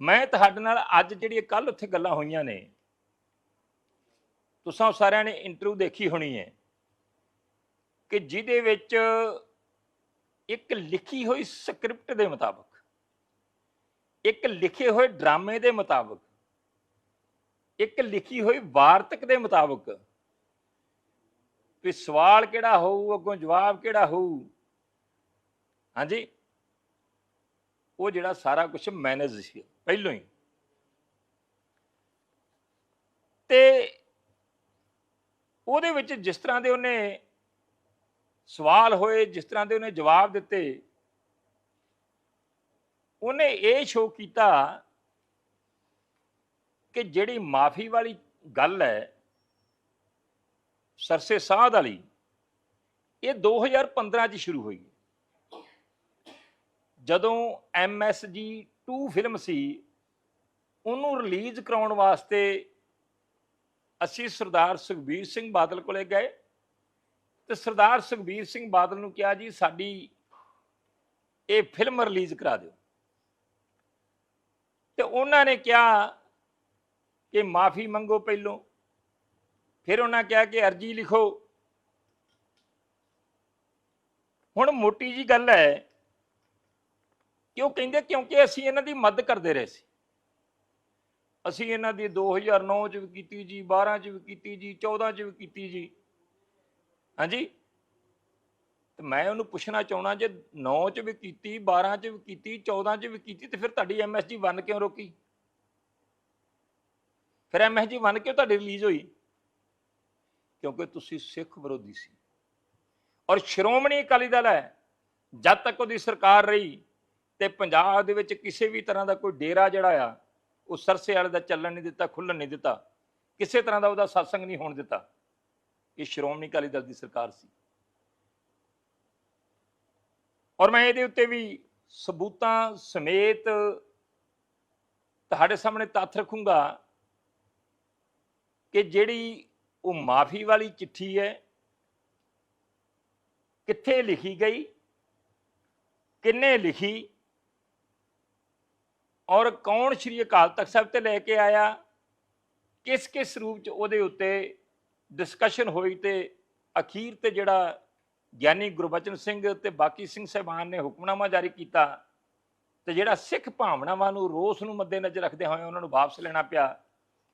ਮੈਂ ਤੁਹਾਡੇ ਨਾਲ ਅੱਜ ਜਿਹੜੀ ਕੱਲ ਉੱਥੇ ਗੱਲਾਂ ਹੋਈਆਂ ਨੇ, ਤੁਸੀਂ ਸਾਰਿਆਂ ਨੇ ਇੰਟਰਵਿਊ ਦੇਖੀ ਹੋਣੀ ਹੈ ਕਿ ਜਿਹਦੇ ਵਿੱਚ ਇੱਕ ਲਿਖੀ ਹੋਈ ਸਕ੍ਰਿਪਟ ਦੇ ਮੁਤਾਬਕ, ਇੱਕ ਲਿਖੇ ਹੋਏ ਡਰਾਮੇ ਦੇ ਮੁਤਾਬਕ, ਇੱਕ ਲਿਖੀ ਹੋਈ ਵਾਰਤਕ ਦੇ ਮੁਤਾਬਕ ਵੀ ਸਵਾਲ ਕਿਹੜਾ ਹੋਊ, ਅੱਗੋਂ ਜਵਾਬ ਕਿਹੜਾ ਹੋਊ? ਹਾਂਜੀ? ਉਹ ਜਿਹੜਾ ਸਾਰਾ ਕੁਝ ਮੈਨੇਜ ਸੀ, ਪਹਿਲੋਂ ਹੀ। ਤੇ ਉਹਦੇ ਵਿੱਚ ਜਿਸ ਤਰ੍ਹਾਂ ਦੇ ਉਹਨੇ ਸਵਾਲ ਹੋਏ, ਜਿਸ ਤਰ੍ਹਾਂ ਦੇ ਉਹਨੇ ਜਵਾਬ ਦਿੱਤੇ, ਉਹਨੇ ਇਹ ਸ਼ੋਅ ਕੀਤਾ ਕਿ ਜਿਹੜੀ ਮਾਫੀ ਵਾਲੀ ਗੱਲ ਹੈ, ਸਰਸੇ ਸਾਧ ਵਾਲੀ, ਇਹ 2015 ਚ ਸ਼ੁਰੂ ਹੋਈ। ਜਦੋਂ ਐਮਐਸਜੀ 2 ਫਿਲਮ ਸੀ, ਉਹਨੂੰ ਰਿਲੀਜ਼ ਕਰਾਉਣ ਵਾਸਤੇ ਅਸੀਂ ਸਰਦਾਰ ਸੁਖਬੀਰ ਸਿੰਘ ਬਾਦਲ ਕੋਲੇ ਗਏ ਤੇ ਸਰਦਾਰ ਸੁਖਬੀਰ ਸਿੰਘ ਬਾਦਲ ਨੂੰ ਕਿਹਾ ਜੀ, ਸਾਡੀ ਇਹ ਫਿਲਮ ਰਿਲੀਜ਼ ਕਰਾ ਦਿਓ। ਤੇ ਉਹਨਾਂ ਨੇ ਕਿਹਾ ਕਿ ਮਾਫੀ ਮੰਗੋ ਪਹਿਲੋਂ, ਫਿਰ ਉਹਨਾਂ ਕਿਹਾ ਕਿ ਅਰਜੀ ਲਿਖੋ। ਹੁਣ ਮੋਟੀ ਜੀ ਗੱਲ ਹੈ ਕਿ ਉਹ ਕਹਿੰਦੇ? ਕਿਉਂਕਿ ਅਸੀਂ ਇਹਨਾਂ ਦੀ ਮਦਦ ਕਰਦੇ ਰਹੇ ਸੀ। ਅਸੀਂ ਇਹਨਾਂ ਦੀ 2009 ਚ ਵੀ ਕੀਤੀ ਜੀ 12 ਚ ਵੀ ਕੀਤੀ ਜੀ 14 ਚ ਵੀ ਕੀਤੀ ਜੀ। ਹਾਂਜੀ? ਤੇ ਮੈਂ ਉਹਨੂੰ ਪੁੱਛਣਾ ਚਾਹਣਾ ਜੇ 9 ਚ ਵੀ ਕੀਤੀ 12 ਚ ਵੀ ਕੀਤੀ 14 ਚ ਵੀ ਕੀਤੀ, ਤੇ ਫਿਰ ਤੁਹਾਡੀ ਐਮਐਸਜੀ 1 ਕਿਉਂ ਰੋਕੀ? ਫਿਰ ਐਮਐਸਜੀ 1 ਕਿਉਂ ਤੁਹਾਡੀ ਰਿਲੀਜ਼ ਹੋਈ? ਕਿਉਂਕਿ ਤੁਸੀਂ ਸਿੱਖ ਵਿਰੋਧੀ ਸੀ। ਔਰ ਸ਼੍ਰੋਮਣੀ ਅਕਾਲੀ ਦਲ ਹੈ। ਜਦ ਤੱਕ ਉਹਦੀ ਸਰਕਾਰ ਰਹੀ ਤੇ ਪੰਜਾਬ ਦੇ ਵਿੱਚ ਕਿਸੇ ਵੀ ਤਰ੍ਹਾਂ ਦਾ ਕੋਈ ਡੇਰਾ ਜਿਹੜਾ ਆ, ਉਹ ਸਰਸੇ ਵਾਲੇ ਦਾ ਚੱਲਣ ਨਹੀਂ ਦਿੱਤਾ, ਖੁੱਲਣ ਨਹੀਂ ਦਿੱਤਾ। ਕਿਸੇ ਤਰ੍ਹਾਂ ਦਾ ਉਹਦਾ satsang ਨਹੀਂ ਹੋਣ ਦਿੱਤਾ। ਇਹ ਸ਼੍ਰੋਮਣੀ ਅਕਾਲੀ ਦਲ ਦੀ ਸਰਕਾਰ ਸੀ। ਔਰ ਮੈਂ ਇਹਦੇ ਉੱਤੇ ਵੀ ਸਬੂਤਾਂ ਸਮੇਤ ਤੁਹਾਡੇ ਸਾਹਮਣੇ ਤੱਥ ਰੱਖੂੰਗਾ ਕਿ ਜਿਹੜੀ ਉਹ ਮਾਫੀ ਵਾਲੀ ਚਿੱਠੀ ਹੈ, ਕਿੱਥੇ ਲਿਖੀ ਗਈ, ਕਿੰਨੇ ਲਿਖੀ ਔਰ ਕੌਣ ਸ਼੍ਰੀ ਅਕਾਲ ਤਖਤ ਸਾਹਿਬ ਤੇ ਲੈ ਕੇ ਆਇਆ? ਕਿਸ ਕਿਸ ਰੂਪ ਚ ਉਹਦੇ ਉੱਤੇ ਡਿਸਕਸ਼ਨ ਹੋਈ ਤੇ ਅਖੀਰ ਤੇ ਜਿਹੜਾ ਗਿਆਨੀ ਗੁਰਬਚਨ ਸਿੰਘ ਤੇ ਬਾਕੀ ਸਿੰਘ ਸਹਿਬਾਨ ਨੇ ਹੁਕਮਨਾਮਾ ਜਾਰੀ ਕੀਤਾ ਤੇ ਜਿਹੜਾ ਸਿੱਖ ਭਾਵਨਾਵਾਂ ਨੂੰ, ਰੋਸ ਨੂੰ ਮੱਦੇਨਜ਼ਰ ਰੱਖਦੇ ਹੋਏ ਉਹਨਾਂ ਨੂੰ ਵਾਪਸ ਲੈਣਾ ਪਿਆ,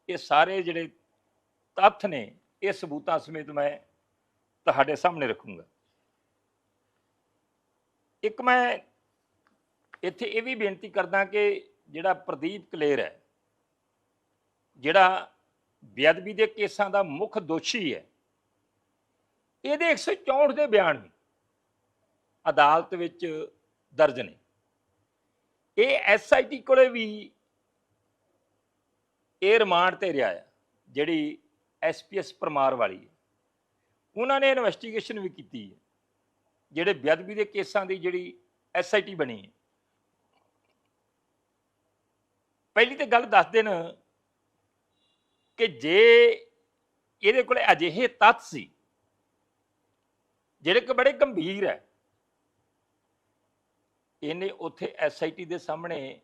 ਇਹ ਸਾਰੇ ਜਿਹੜੇ ਤੱਥ ਨੇ, ਇਹ ਸਬੂਤਾਂ ਸਮੇਤ ਮੈਂ ਤੁਹਾਡੇ ਸਾਹਮਣੇ ਰੱਖੂੰਗਾ। ਇੱਕ ਮੈਂ ਇੱਥੇ ਇਹ ਵੀ ਬੇਨਤੀ ਕਰਦਾ ਕਿ ਜਿਹੜਾ ਪ੍ਰਦੀਪ ਕਲੇਰ ਹੈ, ਜਿਹੜਾ ਬੇਅਦਬੀ ਦੇ ਕੇਸਾਂ ਦਾ ਮੁੱਖ ਦੋਸ਼ੀ ਹੈ, ਇਹਦੇ 164 ਦੇ ਬਿਆਨ ਵੀ ਅਦਾਲਤ ਵਿੱਚ ਦਰਜ ਨੇ। ਇਹ ਐਸਆਈਟੀ ਕੋਲੇ ਵੀ ਇਹ ਰਿਮਾਂਡ ਤੇ ਰਿਹਾ ਹੈ ਜਿਹੜੀ ਐਸਪੀਐਸ ਪਰਮਾਰ ਵਾਲੀ ਹੈ। ਉਹਨਾਂ ਨੇ ਇਨਵੈਸਟੀਗੇਸ਼ਨ ਵੀ ਕੀਤੀ ਹੈ, ਜਿਹੜੇ ਬੇਅਦਬੀ ਦੇ ਕੇਸਾਂ ਦੀ ਜਿਹੜੀ ਐਸਆਈਟੀ ਬਣੀ ਹੈ ਪਹਿਲੀ ਤੇ ਗੱਲ ਦੱਸ ਦੇਣ ਕਿ ਜੇ ਇਹਦੇ ਕੋਲ ਅਜਿਹੇ ਤੱਥ ਸੀ, ਜਿਹੜੇ ਕਿ ਬੜੇ ਗੰਭੀਰ ਹੈ, ਇਹਨੇ ਉੱਥੇ ਐਸਆਈਟੀ ਦੇ ਸਾਹਮਣੇ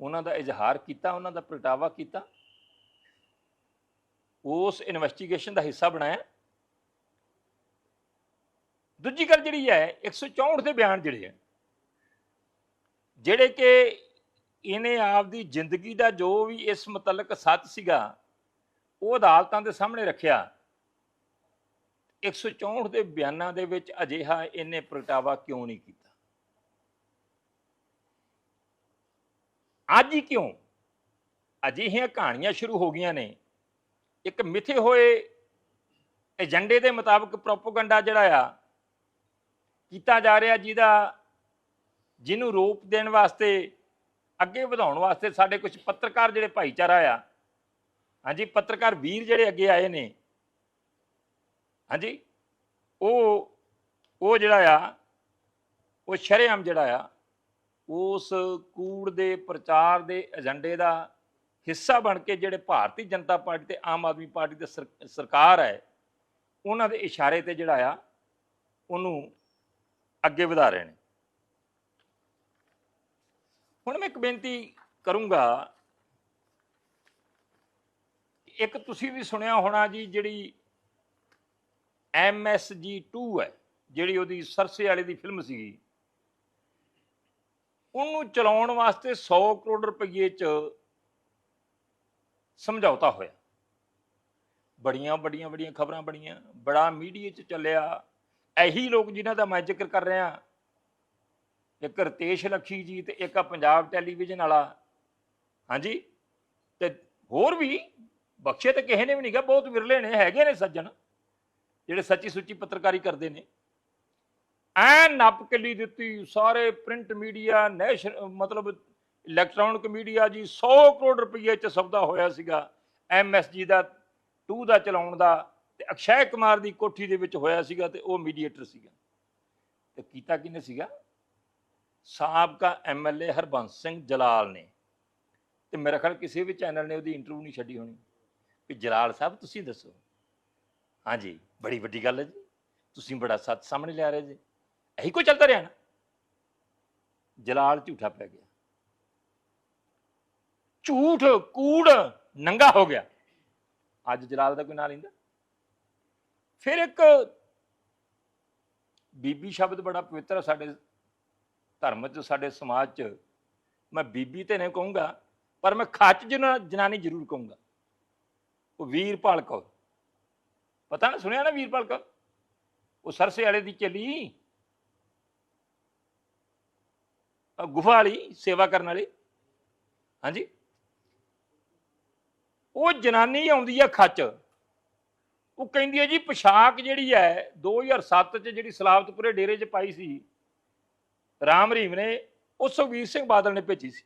ਉਹਨਾਂ ਦਾ ਇਜ਼ਹਾਰ ਕੀਤਾ, ਉਹਨਾਂ ਦਾ ਪ੍ਰਗਟਾਵਾ ਕੀਤਾ, ਉਸ ਇਨਵੈਸਟੀਗੇਸ਼ਨ ਦਾ ਹਿੱਸਾ ਬਣਾਇਆ। ਦੂਜੀ ਗੱਲ ਜਿਹੜੀ ਹੈ 164 ਦੇ ਬਿਆਨ ਜਿਹੜੇ ਹੈ, ਜਿਹੜੇ ਕਿ ਇਹਨੇ ਆਪਦੀ ਜ਼ਿੰਦਗੀ ਦਾ ਜੋ ਵੀ ਇਸ ਮੁਤਲਕ ਸੱਚ ਸੀਗਾ, ਉਹ ਅਦਾਲਤਾਂ ਦੇ ਸਾਹਮਣੇ ਰੱਖਿਆ। 164 ਦੇ ਬਿਆਨਾਂ ਦੇ ਵਿੱਚ ਅਜਿਹਾ ਇਹਨੇ ਪ੍ਰਗਟਾਵਾ ਕਿਉਂ ਨਹੀਂ ਕੀਤਾ? ਅੱਜ ਹੀ ਕਿਉਂ? ਅਜਿਹੀਆਂ ਕਹਾਣੀਆਂ ਸ਼ੁਰੂ ਹੋ ਗਈਆਂ ਨੇ। ਇੱਕ ਮਿੱਥੇ ਹੋਏ ਏਜੰਡੇ ਦੇ ਮੁਤਾਬਕ ਪ੍ਰੋਪਗੈਂਡਾ ਜਿਹੜਾ ਆ, ਕੀਤਾ ਜਾ ਰਿਹਾ ਜਿਹਦਾ, ਜਿਹਨੂੰ ਰੂਪ ਦੇਣ ਵਾਸਤੇ ਅੱਗੇ ਵਧਾਉਣ ਵਾਸਤੇ ਸਾਡੇ ਕੁਝ ਪੱਤਰਕਾਰ ਜਿਹੜੇ ਭਾਈਚਾਰਾ ਆ। ਹਾਂਜੀ, ਪੱਤਰਕਾਰ ਵੀਰ ਜਿਹੜੇ ਅੱਗੇ ਆਏ ਨੇ। ਹਾਂਜੀ, ਉਹ ਉਹ ਜਿਹੜਾ ਆ, ਉਹ ਸ਼ਰੇਆਮ ਜਿਹੜਾ ਆ, ਉਸ ਕੂੜ ਦੇ ਪ੍ਰਚਾਰ ਦੇ ਏਜੰਡੇ ਦਾ ਹਿੱਸਾ ਬਣ ਕੇ ਜਿਹੜੇ ਭਾਰਤੀ ਜਨਤਾ ਪਾਰਟੀ ਤੇ ਆਮ ਆਦਮੀ ਪਾਰਟੀ ਦੀ ਸਰ- ਸਰਕਾਰ ਹੈ, ਉਹਨਾਂ ਦੇ ਇਸ਼ਾਰੇ ਤੇ ਜਿਹੜਾ ਆ, ਉਹਨੂੰ ਅੱਗੇ ਵਧਾ ਰਹੇ ਨੇ। ਹੁਣ ਮੈਂ ਇੱਕ ਬੇਨਤੀ ਕਰੂੰਗਾ। ਇੱਕ ਤੁਸੀਂ ਵੀ ਸੁਣਿਆ ਹੋਣਾ ਜੀ, ਜਿਹੜੀ MSG2 ਹੈ, ਜਿਹੜੀ ਉਹਦੀ ਸਰਸੇ ਵਾਲੇ ਦੀ ਫਿਲਮ ਸੀਗੀ। ਉਹਨੂੰ ਚਲਾਉਣ ਵਾਸਤੇ 100 ਕਰੋੜ ਰੁਪਏ ਚ ਸਮਝੌਤਾ ਹੋਇਆ। ਬੜੀਆਂ ਬੜੀਆਂ ਬੜੀਆਂ ਖਬਰਾਂ ਬਣੀਆਂ, ਬੜਾ ਮੀਡੀਆ 'ਚ ਚੱਲਿਆ। ਇਹੀ ਲੋਕ ਜਿਨ੍ਹਾਂ ਦਾ ਮੈਂ ਜ਼ਿਕਰ ਕਰ ਰਿਹਾ ਇੱਕ ਰਤੇਸ਼ ਲੱਖੀ ਜੀ ਤੇ ਇੱਕ ਆ ਪੰਜਾਬ ਟੈਲੀਵਿਜ਼ਨ ਵਾਲਾ। ਹਾਂਜੀ? ਤੇ ਹੋਰ ਵੀ ਬਖਸ਼ੇ ਤੇ ਕਿਸੇ ਨੇ ਵੀ ਨਹੀਂ ਕਿਹਾ, ਬਹੁਤ ਵਿਰਲੇ ਨੇ, ਹੈਗੇ ਨੇ ਸੱਜਣ, ਜਿਹੜੇ ਸੱਚੀ ਸੁੱਚੀ ਪੱਤਰਕਾਰੀ ਕਰਦੇ ਨੇ। ਐ ਨੱਪ ਕਿੱਲੀ ਦਿੱਤੀ, ਸਾਰੇ ਪ੍ਰਿੰਟ ਮੀਡੀਆ ਨੈਸ਼ਨ ਮਤਲਬ ਇਲੈਕਟ੍ਰੋਨਿਕ ਮੀਡੀਆ ਜੀ 100 ਕਰੋੜ ਰੁਪਏ ਚ ਸੌਦਾ ਹੋਇਆ ਸੀਗਾ। ਐਮਐਸਜੀ ਦਾ 2 ਦਾ ਚਲਾਉਣ ਦਾ ਤੇ ਅਕਸ਼ੈ ਕੁਮਾਰ ਦੀ ਕੋਠੀ ਦੇ ਵਿੱਚ ਹੋਇਆ ਸੀਗਾ ਤੇ ਉਹ ਮੀਡੀਏਟਰ ਸੀਗਾ। ਤੇ ਕੀਤਾ ਕਿਨੇ ਸੀਗਾ? ਸਾਬਕਾ ਐਮਐਲਏ ਹਰਬੰਸ ਸਿੰਘ ਜਲਾਲ ਨੇ। ਤੇ ਮੇਰਾ ਖਿਆਲ ਕਿਸੇ ਵੀ ਚੈਨਲ ਨੇ ਉਹਦੀ ਇੰਟਰਵਿਊ ਨਹੀਂ ਛੱਡੀ ਹੋਣੀ। ਵੀ ਜਲਾਲ ਸਾਹਿਬ, ਤੁਸੀਂ ਦੱਸੋ। ਹਾਂਜੀ ਬੜੀ ਵੱਡੀ ਗੱਲ ਹੈ ਜੀ। ਤੁਸੀਂ ਬੜਾ ਸੱਚ ਸਾਹਮਣੇ ਲਿਆ ਰਹੇ ਜੀ। ਇਹੀ ਕੋਈ ਚੱਲਦਾ ਰਿਹਾ ਨਾ? ਜਲਾਲ ਝੂਠਾ ਪੈ ਗਿਆ। ਝੂਠ, ਕੂੜ, ਨੰਗਾ ਹੋ ਗਿਆ। ਅੱਜ ਜਲਾਲ ਦਾ ਕੋਈ ਨਾਂ ਲੈਂਦਾ? ਫਿਰ ਇੱਕ ਬੀਬੀ ਸ਼ਬਦ ਬੜਾ ਪਵਿੱਤਰ ਹੈ ਸਾਡੇ ਧਰਮ 'ਚ, ਸਾਡੇ ਸਮਾਜ 'ਚ, ਮੈਂ ਬੀਬੀ ਤੇ ਨਹੀਂ ਕਹੂੰਗਾ, ਪਰ ਮੈਂ ਖੱਚ ਜਨਾ, ਜਨਾਨੀ ਜ਼ਰੂਰ ਕਹੂੰਗਾ। ਉਹ ਵੀਰਪਾਲ ਕੌਰ। ਪਤਾ ਨਾ, ਸੁਣਿਆ ਨਾ ਵੀਰਪਾਲ ਕੌਰ? ਉਹ ਸਰਸੇ ਵਾਲੇ ਦੀ ਚੱਲੀ। ਗੁਫਾ ਵਾਲੀ, ਸੇਵਾ ਕਰਨ ਵਾਲੀ। ਹਾਂਜੀ? ਉਹ ਜਨਾਨੀ ਆਉਂਦੀ ਆ ਖੱਚ। ਉਹ ਕਹਿੰਦੀ ਹੈ ਜੀ, ਪੋਸ਼ਾਕ ਜਿਹੜੀ ਹੈ 2007 ਚ ਜਿਹੜੀ ਸਲਾਵਤਪੁਰੇ ਡੇਰੇ 'ਚ ਪਾਈ ਸੀ ਰਾਮ ਰਹੀਮ ਨੇ ਉਹ ਸੁਖਬੀਰ ਸਿੰਘ ਬਾਦਲ ਨੇ ਭੇਜੀ ਸੀ।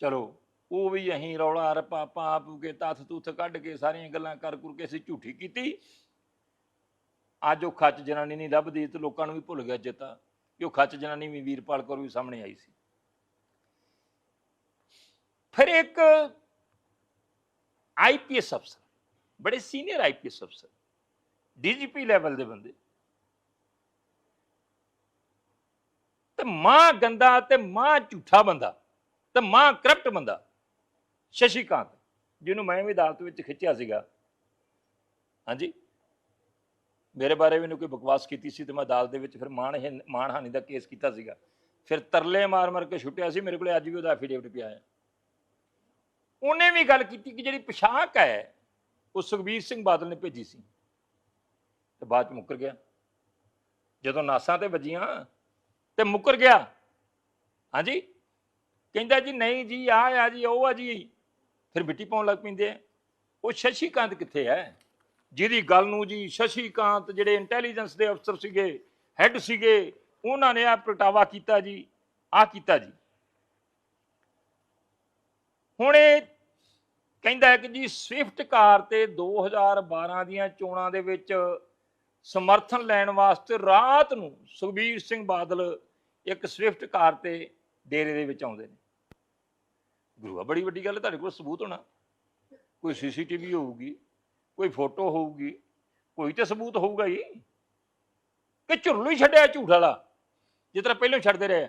ਚਲੋ, ਉਹ ਵੀ ਅਹੀਂ ਰੌਲਾ ਰਪਾ ਪਾਪ ਕੇ ਤੱਥ ਤੁੱਥ ਕੱਢ ਕੇ ਸਾਰੀਆਂ ਗੱਲਾਂ ਕਰ ਕੁਰ ਕੇ ਅਸੀਂ ਝੂਠੀ ਕੀਤੀ। ਅੱਜ ਉਹ ਖੱਚ ਜਨਾਨੀ ਨਹੀਂ ਲੱਭਦੀ ਤੇ ਲੋਕਾਂ ਨੂੰ ਵੀ ਭੁੱਲ ਗਿਆ ਚੇਤਾ ਕਿ ਉਹ ਖੱਚ ਜਨਾਨੀ ਵੀ ਵੀਰਪਾਲ ਕੌਰ ਵੀ ਸਾਹਮਣੇ ਆਈ ਸੀ। ਫਿਰ ਇੱਕ ਆਈਪੀਐਸ ਅਫਸਰ, ਬੜੇ ਸੀਨੀਅਰ ਆਈਪੀਐਸ ਅਫਸਰ ਡੀਜੀਪੀ ਲੈਵਲ ਦੇ ਬੰਦੇ। ਤੇ ਮਾਂ ਗੰਦਾ ਤੇ ਮਾਂ ਝੂਠਾ ਬੰਦਾ, ਤੇ ਮਾਂ ਕਰਪਟ ਬੰਦਾ। ਸ਼ਸ਼ੀਕਾਂਤ, ਜਿਹਨੂੰ ਮੈਂ ਵੀ ਅਦਾਲਤ ਵਿੱਚ ਖਿੱਚਿਆ ਸੀਗਾ। ਹਾਂਜੀ? ਮੇਰੇ ਬਾਰੇ ਵੀ ਇਹਨੂੰ ਕੋਈ ਬਕਵਾਸ ਕੀਤੀ ਸੀ ਤੇ ਮੈਂ ਅਦਾਲਤ ਦੇ ਵਿੱਚ ਫਿਰ ਮਾਣ ਮਾਣਹਾਨੀ ਦਾ ਕੇਸ ਕੀਤਾ ਸੀਗਾ। ਫਿਰ ਤਰਲੇ ਮਾਰ ਮਾਰ ਕੇ ਛੁੱਟਿਆ ਸੀ, ਮੇਰੇ ਕੋਲੇ ਅੱਜ ਵੀ ਉਹਦਾ ਐਫੀਡੇਵਿਟ ਪਿਆ ਹੈ। ਉਹਨੇ ਵੀ ਗੱਲ ਕੀਤੀ ਕਿ ਜਿਹੜੀ ਪੋਸ਼ਾਕ ਹੈ, ਉਹ ਸੁਖਬੀਰ ਸਿੰਘ ਬਾਦਲ ਨੇ ਭੇਜੀ ਸੀ। ਤੇ ਬਾਅਦ ਚ ਮੁੱਕਰ ਗਿਆ। ਜਦੋਂ ਨਾਸਾਂ ਤੇ ਵੱਜੀਆਂ ਤੇ ਮੁੱਕਰ ਗਿਆ। ਹਾਂਜੀ? ਕਹਿੰਦਾ ਜੀ, ਨਹੀਂ ਜੀ, ਆ ਆ ਜੀ, ਉਹ ਆ ਜੀ। ਫਿਰ ਮਿੱਟੀ ਪਾਉਣ ਲੱਗ ਪੈਂਦੇ ਆ। ਉਹ ਸ਼ਸ਼ੀਕਾਂਤ ਕਿੱਥੇ ਹੈ? ਜਿਹਦੀ ਗੱਲ ਨੂੰ ਜੀ ਸ਼ਸ਼ੀਕਾਂਤ ਜਿਹੜੇ ਇੰਟੈਲੀਜੈਂਸ ਦੇ ਅਫਸਰ ਸੀਗੇ ਹੈੱਡ ਸੀਗੇ, ਉਹਨਾਂ ਨੇ ਆ ਪ੍ਰਗਟਾਵਾ ਕੀਤਾ ਜੀ ਆ ਕੀਤਾ ਜੀ। ਹੁਣ ਇਹ ਕਹਿੰਦਾ ਕਿ ਜੀ, ਸਵਿਫਟ ਕਾਰ ਤੇ 2012 ਦੀਆਂ ਚੋਣਾਂ ਦੇ ਵਿੱਚ ਸਮਰਥਨ ਲੈਣ ਵਾਸਤੇ ਰਾਤ ਨੂੰ ਸੁਖਬੀਰ ਸਿੰਘ ਬਾਦਲ ਇੱਕ ਸਵਿਫਟ ਕਾਰ ਤੇ ਡੇਰੇ ਦੇ ਵਿੱਚ ਆਉਂਦੇ ਨੇ। ਗੁਰੂਆ ਬੜੀ ਵੱਡੀ ਗੱਲ ਹੈ, ਤੁਹਾਡੇ ਕੋਲ ਸਬੂਤ ਹੋਣਾ। ਕੋਈ ਸੀਸੀਟੀਵੀ ਹੋਊਗੀ, ਕੋਈ ਫੋਟੋ ਹੋਊਗੀ, ਕੋਈ ਤੇ ਸਬੂਤ ਹੋਊਗਾ ਜੀ ਕਿ ਝੁਰਲੂ ਹੀ ਛੱਡਿਆ ਝੂਠ ਵਾਲਾ, ਜਿਸ ਤਰ੍ਹਾਂ ਪਹਿਲਾਂ ਛੱਡਦੇ ਰਹੇ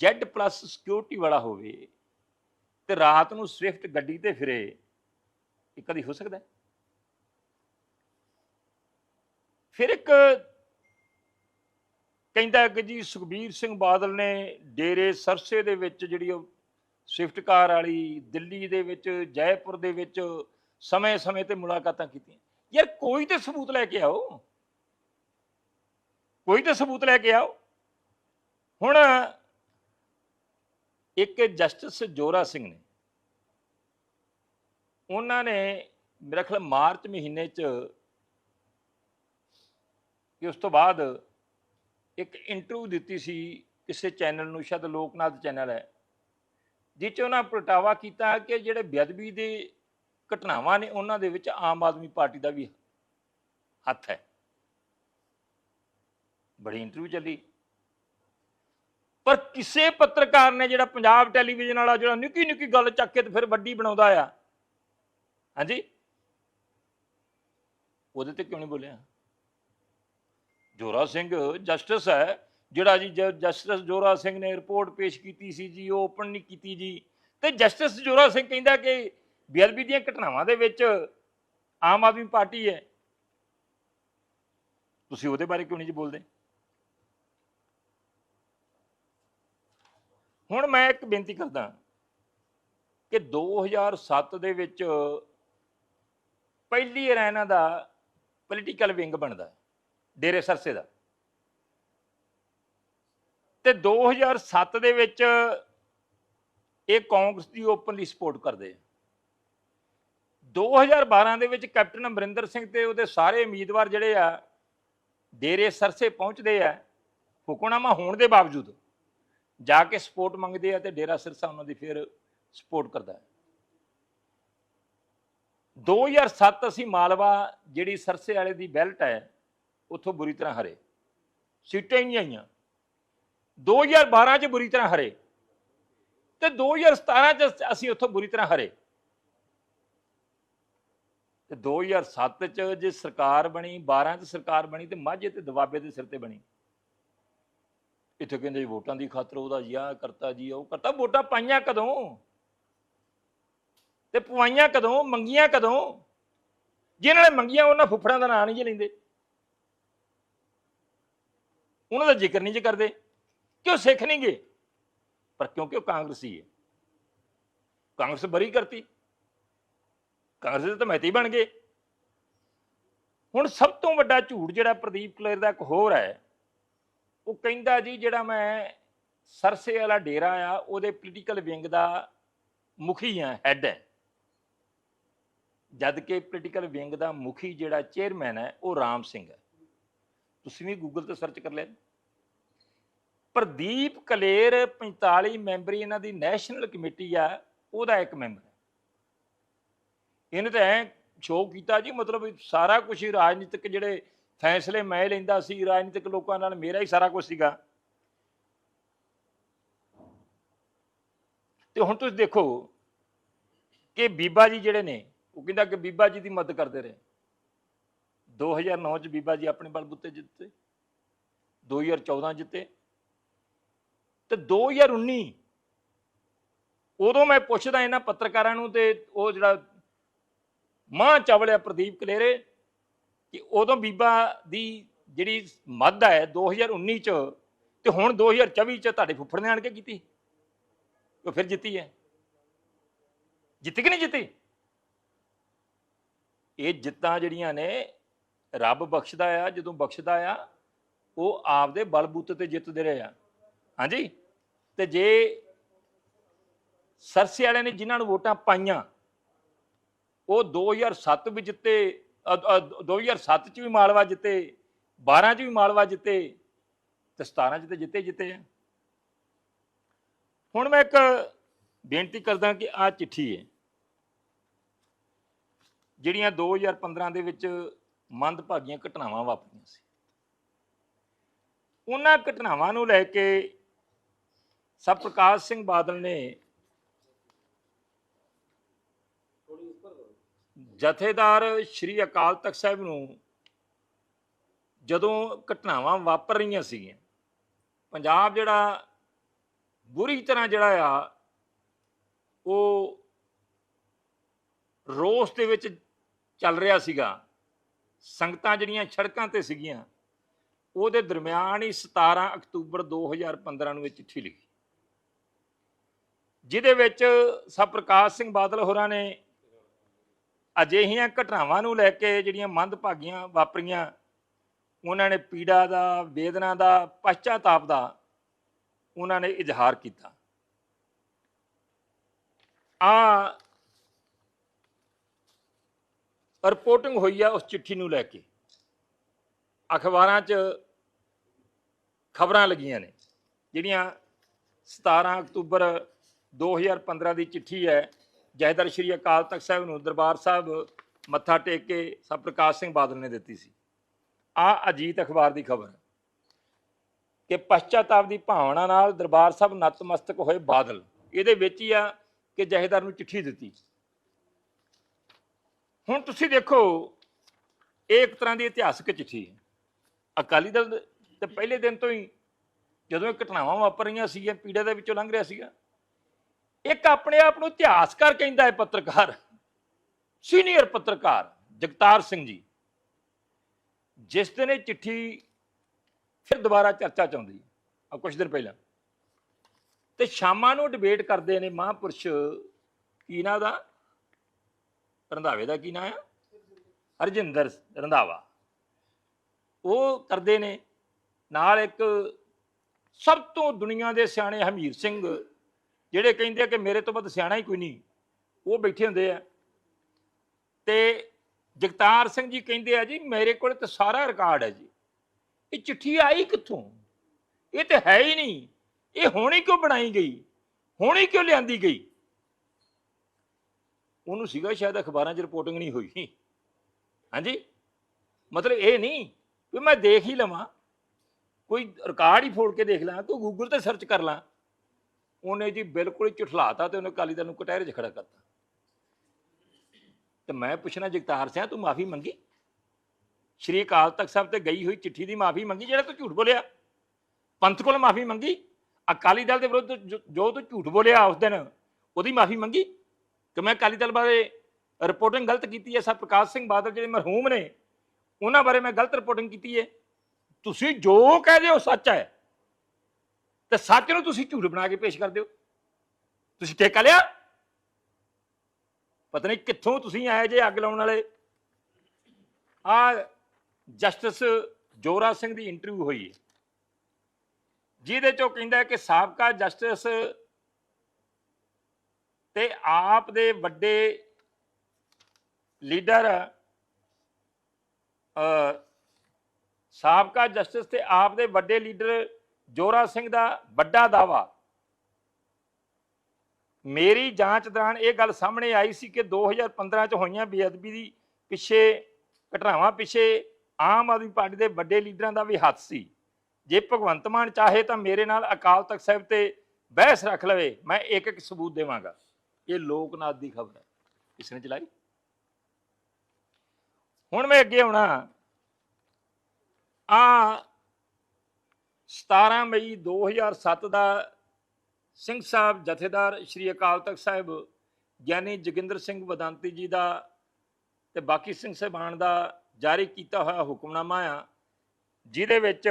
Z ਪਲੱਸ ਸਿਕਿਉਰਿਟੀ ਵਾਲਾ ਹੋਵੇ ਤੇ ਰਾਤ ਨੂੰ ਸਵਿਫਟ ਗੱਡੀ ਤੇ ਫਿਰੇ, ਇਹ ਕਦੀ ਹੋ ਸਕਦਾ ਹੈ? ਫਿਰ ਇੱਕ ਕਹਿੰਦਾ ਕਿ ਜੀ ਸੁਖਬੀਰ ਸਿੰਘ ਬਾਦਲ ਨੇ ਡੇਰੇ ਸਰਸੇ ਦੇ ਵਿੱਚ ਜਿਹੜੀ ਉਹ ਸਵਿਫਟ ਕਾਰ ਵਾਲੀ ਦਿੱਲੀ ਦੇ ਵਿੱਚ, ਜੈਪੁਰ ਦੇ ਵਿੱਚ ਸਮੇਂ-ਸਮੇਂ ਤੇ ਮੁਲਾਕਾਤਾਂ ਕੀਤੀਆਂ। ਯਾਰ ਕੋਈ ਤੇ ਸਬੂਤ ਲੈ ਕੇ ਆਓ। ਕੋਈ ਤੇ ਸਬੂਤ ਲੈ ਕੇ ਆਓ। ਹੁਣ ਇੱਕ ਜਸਟਿਸ ਜੋਰਾ ਸਿੰਘ ਨੇ, ਉਹਨਾਂ ਨੇ ਮੇਰਾ ਖਿਆਲ ਮਾਰਚ ਮਹੀਨੇ ਚ ਕਿ ਉਸ ਤੋਂ ਬਾਅਦ ਇੱਕ ਇੰਟਰਵਿਊ ਦਿੱਤੀ ਸੀ ਕਿਸੇ ਚੈਨਲ ਨੂੰ, ਸ਼ਾਇਦ ਲੋਕਨਾਥ ਚੈਨਲ ਹੈ ਜਿਸ 'ਚ ਉਹਨਾਂ ਪ੍ਰਗਟਾਵਾ ਕੀਤਾ ਕਿ ਜਿਹੜੇ ਬੇਅਦਬੀ ਦੇ ਘਟਨਾਵਾਂ ਨੇ, ਉਹਨਾਂ ਦੇ ਵਿੱਚ ਆਮ ਆਦਮੀ ਪਾਰਟੀ ਦਾ ਵੀ ਹੱਥ ਹੈ। ਬੜੀ ਇੰਟਰਵਿਊ ਚੱਲੀ। ਪਰ ਕਿਸੇ ਪੱਤਰਕਾਰ ਨੇ ਜਿਹੜਾ ਪੰਜਾਬ ਟੈਲੀਵਿਜ਼ਨ ਵਾਲਾ, ਜਿਹੜਾ ਨਿੱਕੀ ਨਿੱਕੀ ਗੱਲ ਚੱਕ ਕੇ ਤੇ ਫਿਰ ਵੱਡੀ ਬਣਾਉਂਦਾ ਆ, ਹਾਂਜੀ? ਉਹਦੇ ਤੇ ਕਿਉਂ ਨਹੀਂ ਬੋਲਿਆ? ਜੋਰਾ ਸਿੰਘ ਜਸਟਿਸ ਹੈ, ਜਿਹੜਾ ਜੀ ਜ- ਜਸਟਿਸ ਜੋਰਾ ਸਿੰਘ ਨੇ ਰਿਪੋਰਟ ਪੇਸ਼ ਕੀਤੀ ਸੀ ਜੀ, ਉਹ ਓਪਨ ਨਹੀਂ ਕੀਤੀ ਜੀ। ਤੇ ਜਸਟਿਸ ਜੋਰਾ ਸਿੰਘ ਕਹਿੰਦਾ ਕਿ ਬੇਅਦਬੀ ਦੀਆਂ ਘਟਨਾਵਾਂ ਦੇ ਵਿੱਚ ਆਮ ਆਦਮੀ ਪਾਰਟੀ ਹੈ। ਤੁਸੀਂ ਉਹਦੇ ਬਾਰੇ ਕਿਉਂ ਨਹੀਂ ਜੀ ਬੋਲਦੇ? ਹੁਣ ਮੈਂ ਇੱਕ ਬੇਨਤੀ ਕਰਦਾ ਕਿ 2007 ਦੇ ਵਿੱਚ ਪਹਿਲੀ ਵਾਰ ਦਾ ਪੋਲੀਟੀਕਲ ਵਿੰਗ ਬਣਦਾ ਡੇਰੇ ਸਰਸੇ ਦਾ। ਤੇ 2007 ਦੇ ਵਿੱਚ ਇਹ ਕਾਂਗਰਸ ਦੀ ਓਪਨਲੀ ਸਪੋਰਟ ਕਰਦੇ ਆ। 2012 ਦੇ ਵਿੱਚ ਕੈਪਟਨ ਅਮਰਿੰਦਰ ਸਿੰਘ ਤੇ ਉਹਦੇ ਸਾਰੇ ਉਮੀਦਵਾਰ ਜਿਹੜੇ ਆ, ਡੇਰੇ ਸਰਸੇ ਪਹੁੰਚਦੇ ਆ ਹੁਕਮਨਾਮਾ ਹੋਣ ਦੇ ਬਾਵਜੂਦ ਜਾ ਕੇ ਸਪੋਰਟ ਮੰਗਦੇ ਆ ਤੇ ਡੇਰਾ ਸਰਸਾ ਉਹਨਾਂ ਦੀ ਫਿਰ ਸਪੋਰਟ ਕਰਦਾ ਹੈ। 2007 ਅਸੀਂ ਮਾਲਵਾ ਜਿਹੜੀ ਸਰਸੇ ਵਾਲੇ ਦੀ ਬੈਲਟ ਹੈ ਉੱਥੋਂ ਬੁਰੀ ਤਰ੍ਹਾਂ ਹਰੇ। ਸੀਟਾਂ ਹੀ ਨਹੀਂ ਆਈਆਂ। 2012 ਚ ਬੁਰੀ ਤਰ੍ਹਾਂ ਹਰੇ। ਤੇ 2017 ਚ ਅਸੀਂ ਉੱਥੋਂ ਬੁਰੀ ਤਰ੍ਹਾਂ ਹਰੇ। ਤੇ 2007 ਚ ਜੇ ਸਰਕਾਰ ਬਣੀ 12 ਚ ਸਰਕਾਰ ਬਣੀ, ਤੇ ਮਾਝੇ ਤੇ ਦਬਾਬੇ ਦੇ ਸਿਰ ਤੇ ਬਣੀ। ਇੱਥੇ ਕਹਿੰਦੇ ਜੀ ਵੋਟਾਂ ਦੀ ਖਾਤਰ ਉਹਦਾ ਜੀ ਆਹ ਕਰਤਾ, ਜੀ ਉਹ ਕਰਤਾ। ਵੋਟਾਂ ਪਾਈਆਂ ਕਦੋਂ? ਤੇ ਪਵਾਈਆਂ ਕਦੋਂ? ਮੰਗੀਆਂ ਕਦੋਂ? ਜਿਨ੍ਹਾਂ ਨੇ ਮੰਗੀਆਂ, ਉਹਨਾਂ ਫੁੱਫੜਾਂ ਦਾ ਨਾਂ ਨਹੀਂ ਜੀ ਲੈਂਦੇ। ਉਹਨਾਂ ਦਾ ਜ਼ਿਕਰ ਨਹੀਂ ਜੀ ਕਰਦੇ, ਕਿ ਉਹ ਸਿੱਖ ਨਹੀਂ ਗਏ ਪਰ ਕਿਉਂਕਿ ਉਹ ਕਾਂਗਰਸੀ ਹੈ ਕਾਂਗਰਸ ਬਰੀ ਕਰਤੀ। ਕਾਂਗਰਸ ਦੇ ਤਾਂ ਮਹਿਤੀ ਬਣ ਗਏ। ਹੁਣ ਸਭ ਤੋਂ ਵੱਡਾ ਝੂਠ ਜਿਹੜਾ ਪ੍ਰਦੀਪ ਕਲੇਰ ਦਾ ਇੱਕ ਹੋਰ ਹੈ, ਉਹ ਕਹਿੰਦਾ ਜੀ, ਜਿਹੜਾ ਮੈਂ ਸਰਸੇ ਵਾਲਾ ਡੇਰਾ ਆ, ਉਹਦੇ ਪੋਲੀਟੀਕਲ ਵਿੰਗ ਦਾ ਮੁਖੀ ਆ ਹੈੱਡ ਹੈ। ਜਦ ਕਿ ਪੋਲੀਟੀਕਲ ਵਿੰਗ ਦਾ ਮੁਖੀ ਜਿਹੜਾ ਚੇਅਰਮੈਨ ਹੈ, ਉਹ ਰਾਮ ਸਿੰਘ ਹੈ। ਤੁਸੀਂ ਵੀ ਗੂਗਲ ਤੇ ਸਰਚ ਕਰ ਲਿਆ ਪ੍ਰਦੀਪ ਕਲੇਰ 45 ਮੈਂਬਰੀ ਇਹਨਾਂ ਦੀ ਨੈਸ਼ਨਲ ਕਮੇਟੀ ਆ, ਉਹਦਾ ਇੱਕ ਮੈਂਬਰ ਹੈ। ਇਹਨੇ ਤਾਂ ਐ ਸ਼ੋਅ ਕੀਤਾ ਜੀ, ਮਤਲਬ ਸਾਰਾ ਕੁਝ ਹੀ ਰਾਜਨੀਤਿਕ ਜਿਹੜੇ ਫੈਸਲੇ ਮੈਂ ਲੈਂਦਾ ਸੀ, ਰਾਜਨੀਤਿਕ ਲੋਕਾਂ ਨਾਲ ਮੇਰਾ ਹੀ ਸਾਰਾ ਕੁਝ ਸੀਗਾ। ਤੇ ਹੁਣ ਤੁਸੀਂ ਦੇਖੋ ਕਿ ਬੀਬਾ ਜੀ ਜਿਹੜੇ ਨੇ, ਉਹ ਕਹਿੰਦਾ ਕਿ ਬੀਬਾ ਜੀ ਦੀ ਮਦਦ ਕਰਦੇ ਰਹੇ। 2009 ਚ ਬੀਬਾ ਜੀ ਆਪਣੇ ਬਲਬੂਤੇ ਜਿੱਤੇ 2014 ਜਿੱਤੇ ਤੇ 2019 ਉਦੋਂ ਮੈਂ ਪੁੱਛਦਾ ਇਹਨਾਂ ਪੱਤਰਕਾਰਾਂ ਨੂੰ ਤੇ ਉਹ ਜਿਹੜਾ ਮਾਂ ਚਾਵਲਿਆ ਪ੍ਰਦੀਪ ਕਲੇਰੇ ਕਿ ਉਦੋਂ ਬੀਬਾ ਦੀ ਜਿਹੜੀ ਮੱਧ ਹੈ 2019 ਚ ਤੇ ਹੁਣ 2024 ਚ ਤੁਹਾਡੇ ਫੁੱਫੜ ਨੇ ਆਣ ਕੇ ਕੀਤੀ? ਉਹ ਫਿਰ ਜਿੱਤੀ ਹੈ। ਜਿੱਤੀ ਕਿ ਨਹੀਂ ਜਿੱਤੀ? ਇਹ ਜਿੱਤਾਂ ਜਿਹੜੀਆਂ ਨੇ ਰੱਬ ਬਖਸ਼ਦਾ ਆ, ਜਦੋਂ ਬਖਸ਼ਦਾ ਆ, ਉਹ ਆਪਦੇ ਬਲਬੂਤੇ ਤੇ ਜਿੱਤਦੇ ਰਹੇ ਆ। ਹਾਂਜੀ? ਤੇ ਜੇ ਸਰਸੇ ਵਾਲਿਆਂ ਨੇ ਜਿਨ੍ਹਾਂ ਨੂੰ ਵੋਟਾਂ ਪਾਈਆਂ, ਉਹ 2007 ਵਿੱਚ ਜਿੱਤੇ, ਅ- ਅ- 2007 ਚ ਵੀ ਮਾਲਵਾ ਜਿੱਤੇ 12 ਚ ਵੀ ਮਾਲਵਾ ਜਿੱਤੇ, ਤੇ 17 ਚ ਤੇ ਜਿੱਤੇ ਜਿੱਤੇ ਆ। ਹੁਣ ਮੈਂ ਇੱਕ ਬੇਨਤੀ ਕਰਦਾ ਕਿ ਆ ਚਿੱਠੀ ਹੈ, ਜਿਹੜੀਆਂ 2015 ਦੇ ਵਿੱਚ ਮੰਦਭਾਗੀਆਂ ਘਟਨਾਵਾਂ ਵਾਪਰੀਆਂ ਸੀ। ਉਹਨਾਂ ਘਟਨਾਵਾਂ ਨੂੰ ਲੈ ਕੇ ਸਭ ਪ੍ਰਕਾਸ਼ ਸਿੰਘ ਬਾਦਲ ਨੇ ਜਥੇਦਾਰ ਸ਼੍ਰੀ ਅਕਾਲ ਤਖਤ ਸਾਹਿਬ ਨੂੰ ਜਦੋਂ ਘਟਨਾਵਾਂ ਵਾਪਰ ਰਹੀਆਂ ਸੀਗੀਆਂ, ਪੰਜਾਬ ਜਿਹੜਾ ਬੁਰੀ ਤਰ੍ਹਾਂ ਜਿਹੜਾ ਆ, ਉਹ ਰੋਸ ਦੇ ਵਿੱਚ ਚੱਲ ਰਿਹਾ ਸੀਗਾ। ਸੰਗਤਾਂ ਜਿਹੜੀਆਂ ਸੜਕਾਂ ਤੇ ਸੀਗੀਆਂ, ਉਹਦੇ ਦਰਮਿਆਨ ਹੀ 17 ਅਕਤੂਬਰ 2015 ਨੂੰ ਇਹ ਚਿੱਠੀ ਲਿਖੀ। ਜਿਹਦੇ ਵਿੱਚ ਸਭ ਪ੍ਰਕਾਸ਼ ਸਿੰਘ ਬਾਦਲ ਹੋਰਾਂ ਨੇ ਅਜਿਹੀਆਂ ਘਟਨਾਵਾਂ ਨੂੰ ਲੈ ਕੇ ਜਿਹੜੀਆਂ ਮੰਦਭਾਗੀਆਂ ਵਾਪਰੀਆਂ, ਉਹਨਾਂ ਨੇ ਪੀੜਾ ਦਾ, ਵੇਦਨਾ ਦਾ, ਪਛਤਾਤਾਪ ਦਾ ਉਹਨਾਂ ਨੇ ਇਜ਼ਹਾਰ ਕੀਤਾ। ਆ ਰਿਪੋਰਟਿੰਗ ਹੋਈ ਆ ਉਸ ਚਿੱਠੀ ਨੂੰ ਲੈ ਕੇ। ਅਖਬਾਰਾਂ 'ਚ ਖਬਰਾਂ ਲੱਗੀਆਂ ਨੇ, ਜਿਹੜੀਆਂ 17 ਅਕਤੂਬਰ 2015 ਦੀ ਚਿੱਠੀ ਹੈ। ਜਹਦਰ ਸ਼੍ਰੀ ਅਕਾਲ ਤਖਤ ਸਾਹਿਬ ਨੂੰ ਦਰਬਾਰ ਸਾਹਿਬ ਮੱਥਾ ਟੇਕ ਕੇ ਸਭ ਪ੍ਰਕਾਸ਼ ਸਿੰਘ ਬਾਦਲ ਨੇ ਦਿੱਤੀ ਸੀ। ਆ ਅਜੀਤ ਅਖਬਾਰ ਦੀ ਖਬਰ ਕਿ ਪਛਤਾਤਾਪ ਦੀ ਭਾਵਨਾ ਨਾਲ ਦਰਬਾਰ ਸਾਹਿਬ ਨਤਮਸਤਕ ਹੋਏ ਬਾਦਲ। ਇਹਦੇ ਵਿੱਚ ਹੀ ਆ ਕਿ ਜਹੇਦਾਰ ਨੂੰ ਚਿੱਠੀ ਦਿੱਤੀ। ਹੁਣ ਤੁਸੀਂ ਦੇਖੋ, ਇਹ ਇੱਕ ਤਰ੍ਹਾਂ ਦੀ ਇਤਿਹਾਸਕ ਚਿੱਠੀ ਹੈ। ਅਕਾਲੀ ਦਲ ਦੇ ਤੇ ਪਹਿਲੇ ਦਿਨ ਤੋਂ ਹੀ ਜਦੋਂ ਇਹ ਘਟਨਾਵਾਂ ਵਾਪਰ ਰਹੀਆਂ ਸੀਗੀਆਂ ਪੀੜਾ ਦੇ ਵਿੱਚੋਂ ਲੰਘ ਰਿਹਾ ਸੀਗਾ। ਇੱਕ ਆਪਣੇ ਆਪ ਨੂੰ ਇਤਿਹਾਸਕਾਰ ਕਹਿੰਦਾ ਹੈ ਪੱਤਰਕਾਰ, ਸੀਨੀਅਰ ਪੱਤਰਕਾਰ ਜਗਤਾਰ ਸਿੰਘ ਜੀ। ਜਿਸ ਦਿਨ ਇਹ ਚਿੱਠੀ ਫਿਰ ਦੁਬਾਰਾ ਚਰਚਾ ਚ ਆਉਂਦੀ ਆ ਕੁਝ ਦਿਨ ਪਹਿਲਾਂ। ਤੇ ਸ਼ਾਮਾਂ ਨੂੰ ਡਿਬੇਟ ਕਰਦੇ ਨੇ ਮਹਾਂਪੁਰਸ਼, ਕੀ ਇਹਨਾਂ ਦਾ ਰੰਧਾਵੇ ਦਾ ਕੀ ਨਾਂ ਆ? ਹਰਜਿੰਦਰ ਰੰਧਾਵਾ। ਉਹ ਕਰਦੇ ਨੇ। ਨਾਲ ਇੱਕ ਸਭ ਤੋਂ ਦੁਨੀਆ ਦੇ ਸਿਆਣੇ ਹਮੀਰ ਸਿੰਘ, ਜਿਹੜੇ ਕਹਿੰਦੇ ਆ ਕਿ ਮੇਰੇ ਤੋਂ ਵੱਧ ਸਿਆਣਾ ਹੀ ਕੋਈ ਨਹੀਂ। ਉਹ ਬੈਠੇ ਹੁੰਦੇ ਆ। ਤੇ ਜਗਤਾਰ ਸਿੰਘ ਜੀ ਕਹਿੰਦੇ ਆ ਜੀ, ਮੇਰੇ ਕੋਲ ਤਾਂ ਸਾਰਾ ਰਿਕਾਰਡ ਹੈ ਜੀ। ਇਹ ਚਿੱਠੀ ਆਈ ਕਿੱਥੋਂ? ਇਹ ਤਾਂ ਹੈ ਹੀ ਨਹੀਂ। ਇਹ ਹੋਣੀ ਕਿਉਂ ਬਣਾਈ ਗਈ? ਹੋਣੀ ਕਿਉਂ ਲਿਆਂਦੀ ਗਈ? ਉਹਨੂੰ ਸੀਗਾ ਸ਼ਾਇਦ ਅਖਬਾਰਾਂ 'ਚ ਰਿਪੋਰਟਿੰਗ ਨਹੀਂ ਹੋਈ। ਹਾਂਜੀ? ਮਤਲਬ ਇਹ ਨਹੀਂ ਵੀ ਮੈਂ ਦੇਖ ਹੀ ਲਵਾਂ। ਕੋਈ ਰਿਕਾਰਡ ਹੀ ਫੋੜ ਕੇ ਦੇਖ ਲਾਂ, ਕੋਈ ਗੂਗਲ ਤੇ ਸਰਚ ਕਰ ਲਾਂ। ਉਹਨੇ ਜੀ ਬਿਲਕੁਲ ਹੀ ਝੁਠਲਾਤਾ ਤੇ ਉਹਨੇ ਕਾਲੀ ਦਲ ਨੂੰ ਕਟਹਿਰੇ 'ਚ ਖੜਾ ਕਰਤਾ। ਤੇ ਮੈਂ ਪੁੱਛਣਾ, ਜਗਤਾਰ ਸਿੰਘ, ਤੂੰ ਮਾਫੀ ਮੰਗੀ? ਸ਼੍ਰੀ ਅਕਾਲ ਤਖਤ ਸਾਹਿਬ ਤੇ ਗਈ ਹੋਈ ਚਿੱਠੀ ਦੀ ਮਾਫੀ ਮੰਗੀ, ਜਿਹੜਾ ਤੂੰ ਝੂਠ ਬੋਲਿਆ? ਪੰਥ ਕੋਲ ਮਾਫੀ ਮੰਗੀ? ਅਕਾਲੀ ਦਲ ਦੇ ਵਿਰੁੱਧ ਜੋ ਤੂੰ ਝੂਠ ਬੋਲਿਆ ਉਸ ਦਿਨ, ਉਹਦੀ ਮਾਫੀ ਮੰਗੀ? ਕਿ ਮੈਂ ਅਕਾਲੀ ਦਲ ਬਾਰੇ ਰਿਪੋਰਟਿੰਗ ਗਲਤ ਕੀਤੀ ਹੈ, ਸਰ ਪ੍ਰਕਾਸ਼ ਸਿੰਘ ਬਾਦਲ ਜਿਹੜੇ ਮਰਹੂਮ ਨੇ, ਉਹਨਾਂ ਬਾਰੇ ਮੈਂ ਗਲਤ ਰਿਪੋਰਟਿੰਗ ਕੀਤੀ ਹੈ। ਤੁਸੀਂ ਜੋ ਕਹਦੇ ਹੋ ਸੱਚ ਹੈ, ਤੇ ਸੱਚ ਨੂੰ ਤੁਸੀਂ ਝੂਠ ਬਣਾ ਕੇ ਪੇਸ਼ ਕਰਦੇ ਹੋ ਤੁਸੀਂ ਠੇਕਾ ਲਿਆ? ਪਤਾ ਨਹੀਂ ਕਿੱਥੋਂ ਤੁਸੀਂ ਆਏ ਜੇ ਅੱਗ ਲਾਉਣ ਵਾਲੇ। ਆ ਜਸਟਿਸ ਜੋਰਾ ਸਿੰਘ ਦੀ ਇੰਟਰਵਿਊ ਹੋਈ ਹੈ। ਜਿਹਦੇ ਚੋਂ ਕਹਿੰਦਾ ਕਿ ਸਾਬਕਾ ਜਸਟਿਸ ਤੇ ਆਪ ਦੇ ਵੱਡੇ ਲੀਡਰ, ਅ, ਸਾਬਕਾ ਜਸਟਿਸ ਤੇ ਆਪ ਦੇ ਵੱਡੇ ਲੀਡਰ ਜੋਰਾ ਸਿੰਘ ਦਾ ਵੱਡਾ ਦਾਵਾ ਮੇਰੀ ਜਾਂਚ ਦੌਰਾਨ ਇਹ ਗੱਲ ਸਾਹਮਣੇ ਆਈ ਸੀ ਕਿ 2015 ਚ ਹੋਈਆਂ ਬੇਅਦਬੀ ਦੀ ਪਿੱਛੇ ਘਟਨਾਵਾਂ ਪਿੱਛੇ ਆਮ ਆਦਮੀ ਪਾਰਟੀ ਦੇ ਵੱਡੇ ਲੀਡਰਾਂ ਦਾ ਵੀ ਹੱਥ ਸੀ। ਜੇ ਭਗਵੰਤ ਮਾਨ ਚਾਹੇ ਤਾਂ ਮੇਰੇ ਨਾਲ ਅਕਾਲ ਤਖਤ ਸਾਹਿਬ ਤੇ ਬਹਿਸ ਰੱਖ ਲਵੇ, ਮੈਂ ਇੱਕ ਇੱਕ ਸਬੂਤ ਦੇਵਾਂਗਾ। ਇਹ ਲੋਕਨਾਥ ਦੀ ਖਬਰ ਹੈ। ਕਿਸ ਨੇ ਚਲਾਈ। ਹੁਣ ਮੈਂ ਅੱਗੇ ਆਉਣਾ। ਆ 17 ਮਈ 2007 ਦਾ ਸਿੰਘ ਸਾਹਿਬ ਜਥੇਦਾਰ ਸ਼੍ਰੀ ਅਕਾਲ ਤਖਤ ਸਾਹਿਬ, ਗਿਆਨੀ ਜੋਗਿੰਦਰ ਸਿੰਘ ਵਦੰਤੀ ਜੀ ਦਾ ਤੇ ਬਾਕੀ ਸਿੰਘ ਸਾਹਿਬਾਨ ਦਾ ਜਾਰੀ ਕੀਤਾ ਹੋਇਆ ਹੁਕਮਨਾਮਾ ਆ, ਜਿਹਦੇ ਵਿੱਚ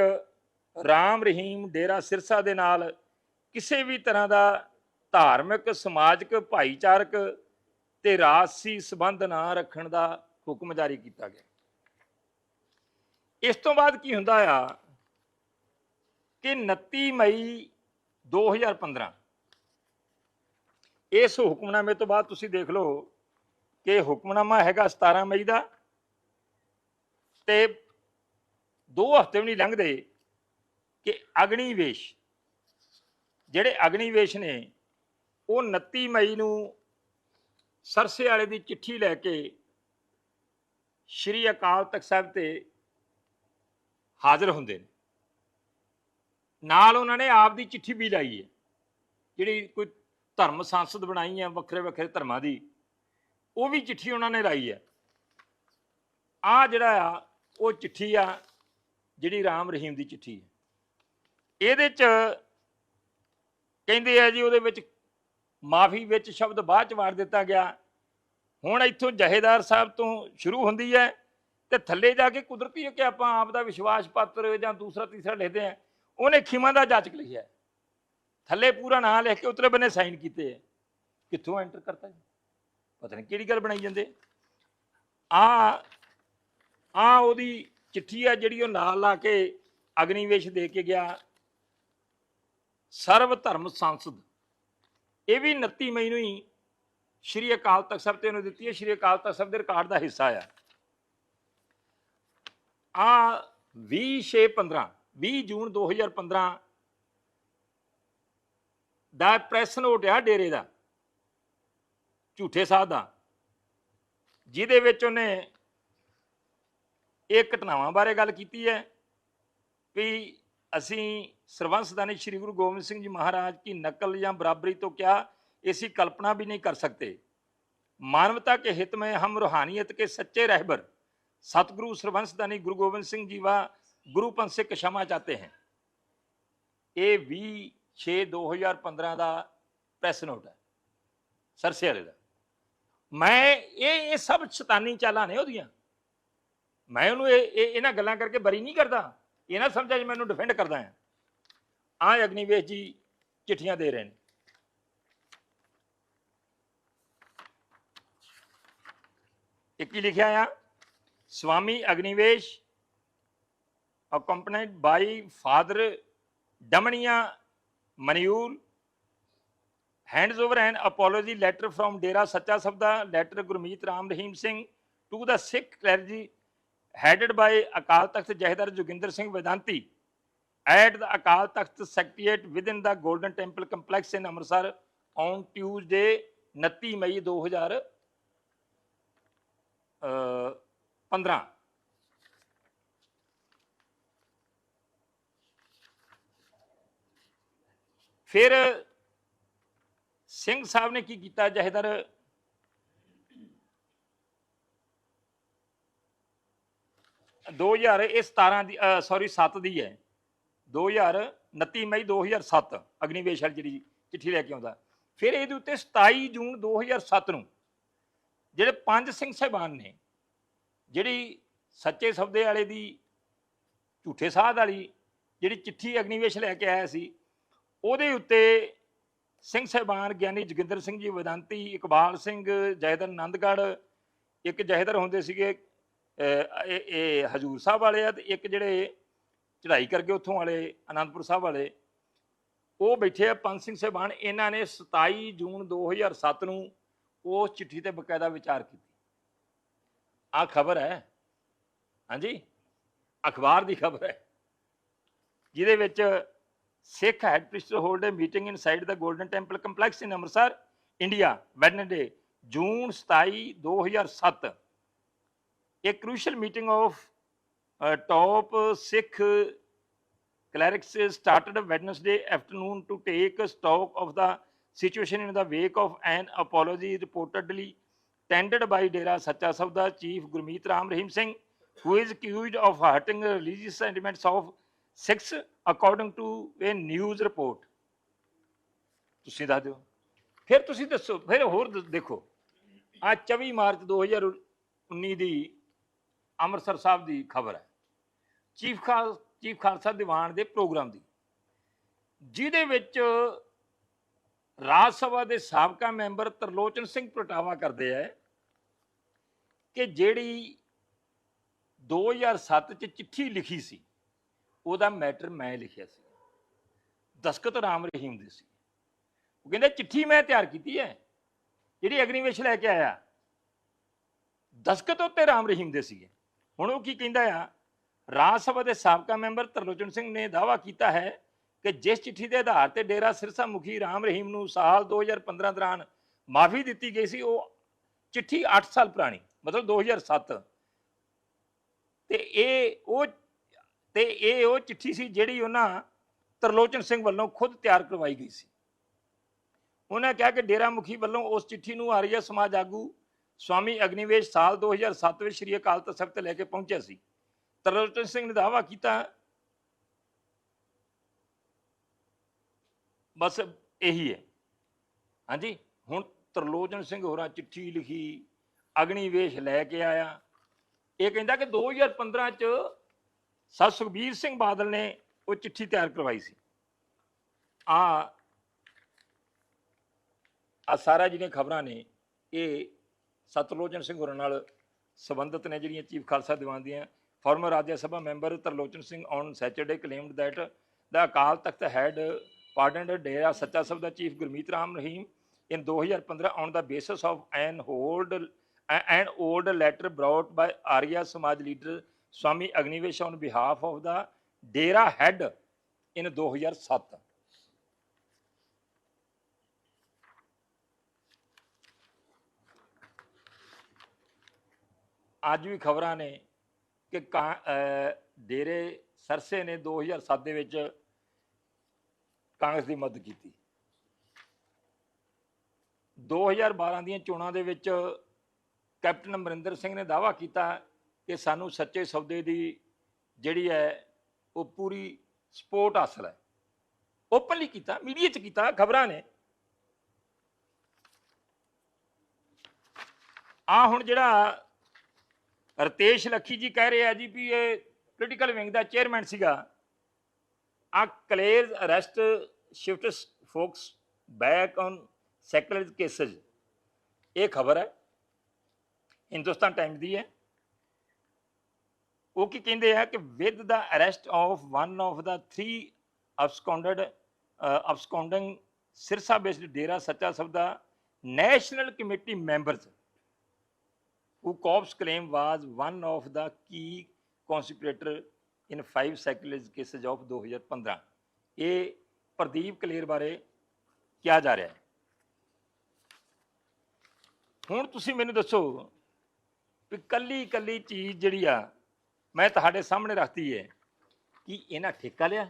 ਰਾਮ ਰਹੀਮ ਡੇਰਾ ਸਿਰਸਾ ਦੇ ਨਾਲ ਕਿਸੇ ਵੀ ਤਰ੍ਹਾਂ ਦਾ ਧਾਰਮਿਕ, ਸਮਾਜਿਕ, ਭਾਈਚਾਰਕ ਤੇ ਰਾਜਸੀ ਸੰਬੰਧ ਨਾ ਰੱਖਣ ਦਾ ਹੁਕਮ ਜਾਰੀ ਕੀਤਾ ਗਿਆ। ਇਸ ਤੋਂ ਬਾਅਦ ਕੀ ਹੁੰਦਾ ਆ ਕਿ 29 ਮਈ 2015 ਇਸ ਹੁਕਮਨਾਮੇ ਤੋਂ ਬਾਅਦ ਤੁਸੀਂ ਦੇਖ ਲਓ ਕਿ ਹੁਕਮਨਾਮਾ ਹੈਗਾ 17 ਮਈ ਦਾ ਤੇ ਦੋ ਹਫ਼ਤੇ ਵੀ ਨਹੀਂ ਲੰਘਦੇ ਕਿ ਅਗਨੀਵੇਸ਼, ਜਿਹੜੇ ਅਗਨੀਵੇਸ਼ ਨੇ ਉਹ 29 ਮਈ ਨੂੰ ਸਰਸੇ ਵਾਲੇ ਦੀ ਚਿੱਠੀ ਲੈ ਕੇ ਸ਼੍ਰੀ ਅਕਾਲ ਤਖਤ ਸਾਹਿਬ ਤੇ ਹਾਜ਼ਰ ਹੁੰਦੇ ਨੇ। ਨਾਲ ਉਹਨਾਂ ਨੇ ਆਪ ਦੀ ਚਿੱਠੀ ਵੀ ਲਾਈ ਹੈ। ਜਿਹੜੀ ਕੋਈ ਧਰਮ ਸੰਸਦ ਬਣਾਈ ਹੈ, ਵੱਖਰੇ ਵੱਖਰੇ ਧਰਮਾਂ ਦੀ, ਉਹ ਵੀ ਚਿੱਠੀ ਉਹਨਾਂ ਨੇ ਲਾਈ ਹੈ। ਆ ਜਿਹੜਾ ਆ, ਉਹ ਚਿੱਠੀ ਆ, ਜਿਹੜੀ ਰਾਮ ਰਹੀਮ ਦੀ ਚਿੱਠੀ ਹੈ। ਇਹਦੇ ਚ ਕਹਿੰਦੇ ਆ ਜੀ, ਉਹਦੇ ਵਿੱਚ ਮਾਫੀ ਵਿੱਚ ਸ਼ਬਦ ਬਾਅਦ ਚ ਵਾਰ ਦਿੱਤਾ ਗਿਆ। ਹੁਣ ਇੱਥੋਂ ਜਹੇਦਾਰ ਸਾਹਿਬ ਤੋਂ ਸ਼ੁਰੂ ਹੁੰਦੀ ਹੈ ਤੇ ਥੱਲੇ ਜਾ ਕੇ ਕੁਦਰਤੀ ਹੈ ਕਿ ਆਪਾਂ ਆਪ ਦਾ ਵਿਸ਼ਵਾਸ ਪੱਤਰ ਜਾਂ ਦੂਸਰਾ ਤੀਸਰਾ ਲਿਖਦੇ ਆ ਉਹਨੇ ਖਿਮਾ ਦਾ ਜਾਚਕ ਲਿਖਿਆ ਥੱਲੇ ਪੂਰਾ ਨਾਂ ਲਿਖ ਕੇ ਉਤਲੇ ਬੰਨੇ ਸਾਈਨ ਕੀਤੇ ਹੈ। ਕਿੱਥੋਂ ਐਂਟਰ ਕਰਤਾ ਜੀ? ਪਤਾ ਨਹੀਂ ਕਿਹੜੀ ਗੱਲ ਬਣਾਈ ਜਾਂਦੇ। ਆ ਆ ਉਹਦੀ ਚਿੱਠੀ ਆ ਜਿਹੜੀ ਉਹ ਨਾਲ ਲਾ ਕੇ ਅਗਨੀਵੇਸ਼ ਦੇ ਕੇ ਗਿਆ। ਸਰਵ ਧਰਮ ਸੰਸਦ। ਇਹ ਵੀ 29 ਮਈ ਨੂੰ ਹੀ ਸ਼੍ਰੀ ਅਕਾਲ ਤਖਤ ਸਾਹਿਬ ਤੇ ਉਹਨੂੰ ਦਿੱਤੀ ਹੈ। ਸ਼੍ਰੀ ਅਕਾਲ ਤਖਤ ਸਾਹਿਬ ਦੇ ਰਿਕਾਰਡ ਦਾ ਹਿੱਸਾ ਆ। ਆ 20 15 20 ਜੂਨ 2015 ਦਾ ਪ੍ਰੈਸ ਨੋਟ ਆ ਡੇਰੇ ਦਾ, ਝੂਠੇ ਸਾਹਿਬ ਦਾ, ਜਿਹਦੇ ਵਿੱਚ ਉਹਨੇ ਇਹ ਘਟਨਾਵਾਂ ਬਾਰੇ ਗੱਲ ਕੀਤੀ ਹੈ ਵੀ ਅਸੀਂ ਸਰਵੰਸਦਾਨੀ ਸ੍ਰੀ ਗੁਰੂ ਗੋਬਿੰਦ ਸਿੰਘ ਜੀ ਮਹਾਰਾਜ की नकल या बराबरी तो क्या ऐसी कल्पना भी नहीं कर सकते मानवता के हित में हम रूहानियत के सच्चे रहबर सतगुरु सर्वंसदानी गुरु गोविंद सिंह जी व गुरुपंथ से क्षमा चाहते हैं ਇਹ 20 6 2015 ਦਾ ਪ੍ਰੈਸ ਨੋਟ ਹੈ ਸਰਸੇ ਵਾਲੇ ਦਾ ਮੈਂ ਇਹ ਇਹ ਸਭ ਸ਼ੈਤਾਨੀ ਚਾਲਾਂ ਨੇ ਉਹਦੀਆਂ ਮੈਂ ਉਹਨੂੰ ਇਹ ਇਹ- ਇਹਨਾਂ ਗੱਲਾਂ ਕਰਕੇ ਬਰੀ ਨਹੀਂ ਕਰਦਾ ਇਹ ਨਾ ਸਮਝਿਆ ਜੀ ਮੈਨੂੰ ਡਿਫੈਂਡ ਕਰਦਾ ਹਾਂ ਆ ਅਗਨੀਵੇਸ਼ ਜੀ ਚਿੱਠੀਆਂ ਦੇ ਰਹੇ ਨੇ ਇੱਕ ਹੀ ਲਿਖਿਆ ਆ Swami Agnivesh accompanied by father Dominic Emmanuel hands over and apology letter from Dera Sacha Sauda letter Gurmeet Ram Rahim Singh to the Sikh clergy headed by Akal Takht jathedar Joginder Singh Vedanti at the Akal Takht Secretariat within the Golden Temple Complex in Amritsar on Tuesday 29 ਮਈ 2000 ਅਹ 15 ਫਿਰ ਸਿੰਘ ਸਾਹਿਬ ਨੇ ਕੀ ਕੀਤਾ ਜਹੇਦਾਰ ਦੋ 2000 ਇਹ 17 ਦੀ sorry 7 ਦੀ ਹੈ 2029 ਮਈ 2007 ਅਗਨੀਵੇਸ਼ ਵਾਲੀ ਜਿਹੜੀ ਚਿੱਠੀ ਲੈ ਕੇ ਆਉਂਦਾ। ਫਿਰ ਇਹਦੇ ਉੱਤੇ 27 ਜੂਨ 2007 ਨੂੰ ਜਿਹੜੇ ਪੰਜ ਸਿੰਘ ਸਾਹਿਬਾਨ ਨੇ, ਜਿਹੜੀ ਸੱਚੇ ਸੌਦੇ ਵਾਲੇ ਦੀ, ਝੂਠੇ ਸਾਧ ਵਾਲੀ ਜਿਹੜੀ ਚਿੱਠੀ ਅਗਨੀਵੇਸ਼ ਲੈ ਕੇ ਆਇਆ ਸੀ, ਉਹਦੇ ਉੱਤੇ ਸਿੰਘ ਸਾਹਿਬਾਨ ਗਿਆਨੀ ਜੋਗਿੰਦਰ ਸਿੰਘ ਜੀ, ਵਿਦਾਂਤੀ ਇਕਬਾਲ ਸਿੰਘ, ਜੈਦਰ ਆਨੰਦਗੜ੍ਹ ਇੱਕ ਜੈਦਰ ਹੁੰਦੇ ਸੀਗੇ ਇਹ ਇਹ ਹਜੂਰ ਸਾਹਿਬ ਵਾਲੇ ਆ ਤੇ ਇੱਕ ਜਿਹੜੇ ਚੜ੍ਹਾਈ ਕਰਕੇ ਉੱਥੋਂ ਵਾਲੇ ਆਨੰਦਪੁਰ ਸਾਹਿਬ ਵਾਲੇ ਉਹ ਬੈਠੇ ਆ ਪੰਜ ਸਿੰਘ ਸਾਹਿਬਾਨ ਇਹਨਾਂ ਨੇ 27 ਜੂਨ 2007 ਨੂੰ ਉਸ ਚਿੱਠੀ ਤੇ ਬਕਾਇਦਾ ਵਿਚਾਰ ਕੀਤੀ। ਆ ਖਬਰ ਹੈ। ਹਾਂਜੀ? ਅਖਬਾਰ ਦੀ ਖਬਰ ਹੈ। ਜਿਹਦੇ ਵਿੱਚ Sikh head priest hold a meeting inside the golden temple complex in Amritsar India Wednesday June 27 2007 a crucial meeting of uh, top Sikh clerics started Wednesday afternoon to take stock of the situation in the wake of an apology reportedly tendered by Dera Sacha Sabda chief Gurmeet Ram Rahim Singh, who is accused of hurting religious sentiments of Sikhs, according to a news report. ਤੁਸੀਂ ਦੱਸ ਦਿਓ ਫਿਰ ਤੁਸੀਂ ਦੱਸੋ ਫਿਰ ਹੋਰ ਦ- ਦੇਖੋ ਆ 24 ਮਾਰਚ 2019 ਦੀ ਅੰਮ੍ਰਿਤਸਰ ਸਾਹਿਬ ਦੀ ਖਬਰ ਹੈ ਚੀਫ ਖਾਲ ਚੀਫ ਖਾਲਸਾ ਦੀਵਾਨ ਦੇ ਪ੍ਰੋਗਰਾਮ ਦੀ। ਜਿਹਦੇ ਵਿੱਚ ਰਾਜ ਸਭਾ ਦੇ ਸਾਬਕਾ ਮੈਂਬਰ ਤਰਲੋਚਨ ਸਿੰਘ ਪ੍ਰਟਾਵਾ ਕਰਦੇ ਆ ਕਿ ਜਿਹੜੀ 2007 ਚ ਚਿੱਠੀ ਲਿਖੀ ਸੀ, ਉਹਦਾ ਮੈਟਰ ਮੈਂ ਲਿਖਿਆ ਸੀ। ਦਸਕਤ ਰਾਮ ਰਹੀਮ ਦੀ ਸੀ। ਉਹ ਕਹਿੰਦੇ, ਚਿੱਠੀ ਮੈਂ ਤਿਆਰ ਕੀਤੀ ਹੈ ਜਿਹੜੀ ਅਗਨੀਵੇਸ਼ ਲੈ ਕੇ ਆਇਆ ਦਸਕਤ ਉੱਤੇ ਰਾਮ ਰਹੀਮ ਦੇ ਸੀਗੇ। ਹੁਣ ਉਹ ਕੀ ਕਹਿੰਦਾ ਆ? ਰਾਜ ਸਭਾ ਦੇ ਸਾਬਕਾ ਮੈਂਬਰ ਤਰਲੋਚਨ ਸਿੰਘ ਨੇ ਦਾਅਵਾ ਕੀਤਾ ਹੈ ਕਿ ਜਿਸ ਚਿੱਠੀ ਦੇ ਆਧਾਰ ਤੇ ਡੇਰਾ ਸਿਰਸਾ ਮੁਖੀ ਰਾਮ ਰਹੀਮ ਨੂੰ ਸਾਲ 2015 ਦੌਰਾਨ ਮਾਫੀ ਦਿੱਤੀ ਗਈ ਸੀ, ਉਹ ਚਿੱਠੀ 8 ਸਾਲ ਪੁਰਾਣੀ, ਮਤਲਬ 2007 ਤੇ ਇਹ ਉਹ, ਤੇ ਇਹ ਉਹ ਚਿੱਠੀ ਸੀ ਜਿਹੜੀ ਉਹਨਾਂ ਤਰਲੋਚਨ ਸਿੰਘ ਵੱਲੋਂ ਖੁਦ ਤਿਆਰ ਕਰਵਾਈ ਗਈ ਸੀ। ਉਹਨਾਂ ਕਿਹਾ ਕਿ ਡੇਰਾ ਮੁਖੀ ਵੱਲੋਂ ਉਸ ਚਿੱਠੀ ਨੂੰ ਆਰੀਆ ਸਮਾਜ ਆਗੂ ਸਵਾਮੀ ਅਗਨੀਵੇਸ਼ ਸਾਲ 2007 ਵਿੱਚ ਸ਼੍ਰੀ ਅਕਾਲ ਤਖਤ ਸਾਹਿਬ ਤੇ ਲੈ ਕੇ ਪਹੁੰਚਿਆ ਸੀ। ਤਰਲੋਚਨ ਸਿੰਘ ਨੇ ਦਾਅਵਾ ਕੀਤਾ। ਬਸ ਇਹੀ ਹੈ। ਹਾਂਜੀ, ਹੁਣ ਤਰਲੋਚਨ ਸਿੰਘ ਹੋਰਾਂ ਚਿੱਠੀ ਲਿਖੀ ਅਗਨੀਵੇਸ਼ ਲੈ ਕੇ ਆਇਆ। ਇਹ ਕਹਿੰਦਾ ਕਿ 2015 ਚ ਸਰ ਸੁਖਬੀਰ ਸਿੰਘ ਬਾਦਲ ਨੇ ਉਹ ਚਿੱਠੀ ਤਿਆਰ ਕਰਵਾਈ ਸੀ। ਆ ਆ ਸਾਰਾ ਜਿਹੜੀਆਂ ਖਬਰਾਂ ਨੇ, ਇਹ ਸਤਲੋਚਨ ਸਿੰਘ ਹੋਰਾਂ ਨਾਲ ਸੰਬੰਧਿਤ ਨੇ, ਜਿਹੜੀਆਂ ਚੀਫ ਖਾਲਸਾ ਦੀਵਾਨ ਦੀਆਂ। Former Rajya Sabha member Tarlochan Singh on Saturday claimed that the Akal Takht head pardoned Dera Sacha Sauda chief Gurmeet Ram Rahim in 2015 on the basis of an hold an old letter brought by Arya Samaj leader Swami Agnivesh on behalf of the Dera head in 2007 ਅੱਜ ਵੀ ਖਬਰਾਂ ਨੇ ਕਿ ਕਾਂ- ਡੇਰੇ ਸਰਸੇ ਨੇ 2007 ਦੇ ਵਿੱਚ ਕਾਂਗਰਸ ਦੀ ਮਦਦ ਕੀਤੀ। 2012 ਦੀਆਂ ਚੋਣਾਂ ਦੇ ਵਿੱਚ ਕੈਪਟਨ ਅਮਰਿੰਦਰ ਸਿੰਘ ਨੇ ਦਾਅਵਾ ਕੀਤਾ ਕਿ ਸਾਨੂੰ ਸੱਚੇ ਸੌਦੇ ਦੀ ਜਿਹੜੀ ਹੈ, ਉਹ ਪੂਰੀ ਸਪੋਰਟ ਹਾਸਲ ਹੈ। ਓਪਨਲੀ ਕੀਤਾ, ਮੀਡੀਆ 'ਚ ਕੀਤਾ, ਖਬਰਾਂ ਨੇ। ਆ ਹੁਣ ਜਿਹੜਾ ਰਤੇਸ਼ ਲੱਖੀ ਜੀ ਕਹਿ ਰਹੇ ਆ ਜੀ ਵੀ ਇਹ ਪੋਲੀਟੀਕਲ ਵਿੰਗ ਦਾ ਚੇਅਰਮੈਨ ਸੀਗਾ। A clear arrest shifts focus back on secular cases ਇਹ ਖਬਰ ਹੈ, ਹਿੰਦੁਸਤਾਨ ਟਾਈਮ ਦੀ ਹੈ। ਉਹ ਕੀ ਕਹਿੰਦੇ ਆ ਕਿ with the arrest of one of the 3 absconded absconding Sirsa based Dera Sacha Sauda national committee members who Cobb's claim was one of the key conspirator in five secular cases of 2015 ਇਹ ਪ੍ਰਦੀਪ ਕਲੇਰ ਬਾਰੇ ਕਿਹਾ ਜਾ ਰਿਹਾ ਹੈ ਹੁਣ ਤੁਸੀਂ ਮੈਨੂੰ ਦੱਸੋ ਵੀ ਕੱਲੀ ਕੱਲੀ ਚੀਜ਼ ਜਿਹੜੀ ਆ ਮੈਂ ਤੁਹਾਡੇ ਸਾਹਮਣੇ ਰੱਖਤੀ ਹੈ ਕਿ ਇਹਨਾਂ ਠੇਕਾ ਲਿਆ